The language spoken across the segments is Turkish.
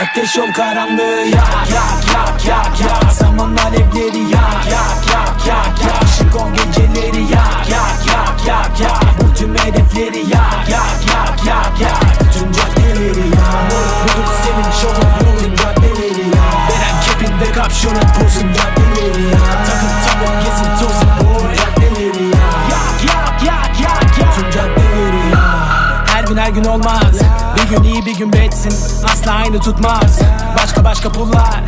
Ateş ol karanlığı yak yak yak yak yak Zaman alevleri yak yak yak yak yak Işık ol geceleri yak yak yak yak yak Bu tüm hedefleri yak yak yak yak yak Tüm caddeleri yak Bulduk senin şovun yolun caddeleri yak Veren kepin ve kapşonun pozun caddeleri yak Takın tamam gezin tozun caddeleri yak Yak yak yak Tüm caddeleri Her gün her gün olmaz Bir gün iyi bir gün betsin Asla aynı tutmaz. Başka başka pullar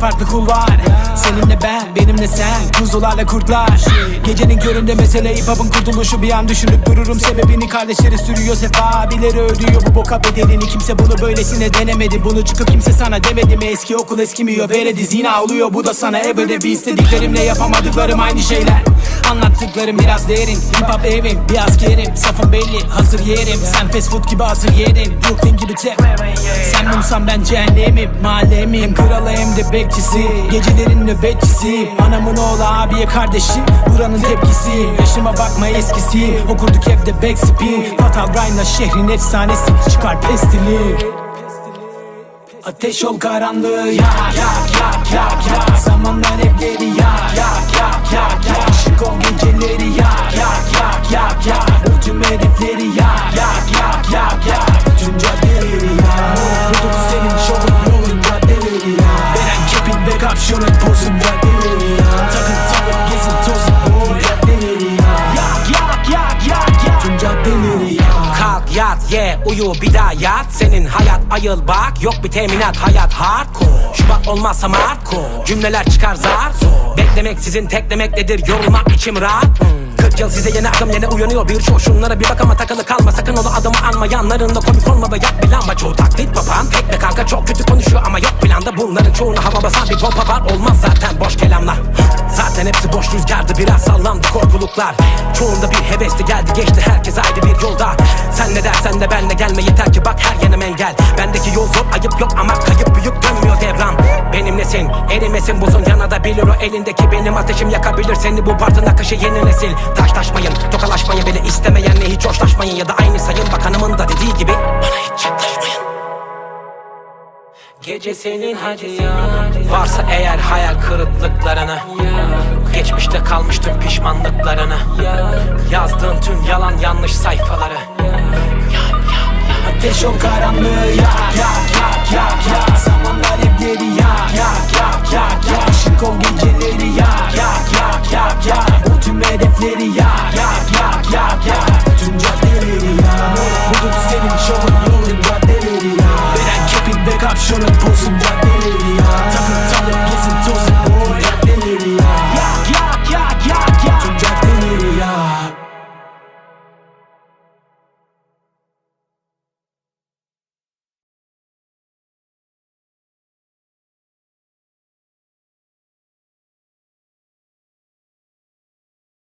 Farklı farklı kulvar Seninle ben, benimle sen. Kuzularla kurtlar. Gecenin köründe mesele hip hop'un kurtuluşu. Bir an düşünüp dururum sebebini Kardeşleri sürüyor. Sefa abileri ödüyor. Bu boka bedelini Kimse bunu böylesine denemedi. Bunu çıkıp kimse sana demedi mi? Eski okul eskimiyor. Veredi zina oluyor. Bu da sana ebede Bir istediklerimle yapamadıklarım aynı şeyler. Anlattıklarım biraz derin. Hip hop evim bir askerim Safım belli hazır yerim. Sen fast food gibi hazır yedin. Brooklyn gibi tep. Sen mumsan ben cehennemim. Mahallemim. Kralı hem de bekçisi Gecelerin nöbetçisi Anamın oğlu abiye kardeşim Buranın tepkisi Yaşıma bakma eskisi Okurduk evde backspin Fatal Rhyme'la şehrin efsanesi Çıkar pestili Ateş ol karanlığı yak yak yak yak yak Zamanlar evleri yak yak yak yak yak Işık ol geceleri yak yak yak yak yak Bu tüm hedefleri yak yak yak yak yak Tüm caddeleri yak Ye uyu bir daha yat. Senin hayat ayıl bak. Yok bir teminat hayat hardcore. Şubat olmazsa hardcore Cümleler çıkar zar Beklemek sizin teklemek nedir? Yorulmak içim rahat. 40 yıl size yeni akım yine uyanıyor. Birçok şunlara bir bak ama takılı kalma. Sakın onu adamı anma. Yanlarında komik olma ve yap bir lamba. Çoğu taklit baban Tek de kanka çok kötü konuşuyor ama yok planda. Bunların çoğunu hava basan bir pompa var. Olmaz zaten boş kelamlar. Zaten hepsi boş rüzgardı. Biraz sallandı korkuluklar. Çoğunda bir hevesli geldi geçti. Herkes ayrı bir yolda Sen ne dersen de benle gelme. Yeter ki bak her yanım engel. Bendeki yol zor ayıp yok ama kayıp büyük dönmüyor devran. Benim nesin? Erimesin buzun yanada bilir o. Elindeki benim ateşim yakabilir seni. Bu partın akışı yeni nesil. Taş taşmayın tokalaşmayın bile istemeyenle hiç hoşlaşmayın. Ya da aynı sayın bakanımın da dediği gibi bana hiç yaklaşmayın. Gece senin hadi ya. Varsa eğer hayal kırıklıklarını Geçmişte kalmış tüm pişmanlıklarını Yazdığın tüm yalan yanlış sayfaları Ateş ol karanlığı yak yak yak yak yak Zamanlar evleri yak yak yak yak yak Işık ol geceleri yak yak yak yak yak Bu tüm hedefleri yak